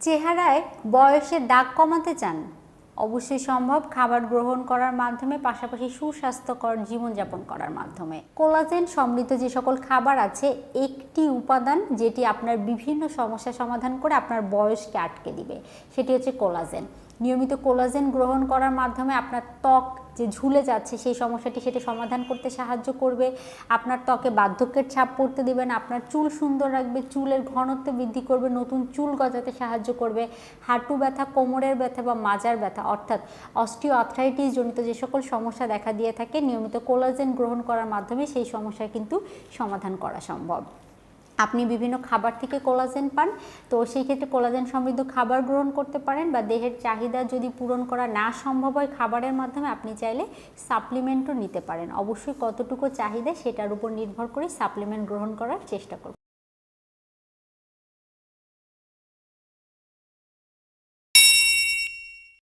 চেহারায় বয়সের দাগ কমাতে চান। অবশ্যই সম্ভব খাবার গ্রহণ করার মাধ্যমে, পাশাপাশি সুস্বাস্থ্যকর জীবনযাপন করার মাধ্যমে। কোলাজেন সমৃদ্ধ যে সকল খাবার আছে, একটি উপাদান যেটি আপনার বিভিন্ন সমস্যা সমাধান করে আপনার বয়সকে আটকে দিবে, সেটি হচ্ছে কোলাজেন। নিয়মিত কোলাজেন গ্রহণ করার মাধ্যমে আপনার ত্বক যে ঝুলে যাচ্ছে, সেই সমস্যাটি সেটা সমাধান করতে সাহায্য করবে। আপনার ত্বকে বার্ধক্যের ছাপ পড়তে দেবে না, আপনার চুল সুন্দর রাখবে, চুলের ঘনত্ব বৃদ্ধি করবে, নতুন চুল গজাতে সাহায্য করবে। হাঁটু ব্যথা, কোমরের ব্যথা বা মাজার ব্যথা অর্থাৎ অস্টিও আর্থ্রাইটিস জনিত যে সকল সমস্যা দেখা দিয়ে থাকে, নিয়মিত কোলাজেন গ্রহণ করার মাধ্যমে সেই সমস্যা কিন্তু সমাধান করা সম্ভব। আপনি বিভিন্ন খাবার থেকে কোলাজেন পান, তো সেই ক্ষেত্রে কোলাজেন সমৃদ্ধ খাবার গ্রহণ করতে পারেন বা দেহের চাহিদা যদি পূরণ করা না সম্ভব হয় খাবারের মাধ্যমে, আপনি চাইলে সাপ্লিমেন্টও নিতে পারেন। অবশ্যই কতটুকু চাহিদা সেটার উপর নির্ভর করে সাপ্লিমেন্ট গ্রহণ করার চেষ্টা করুন।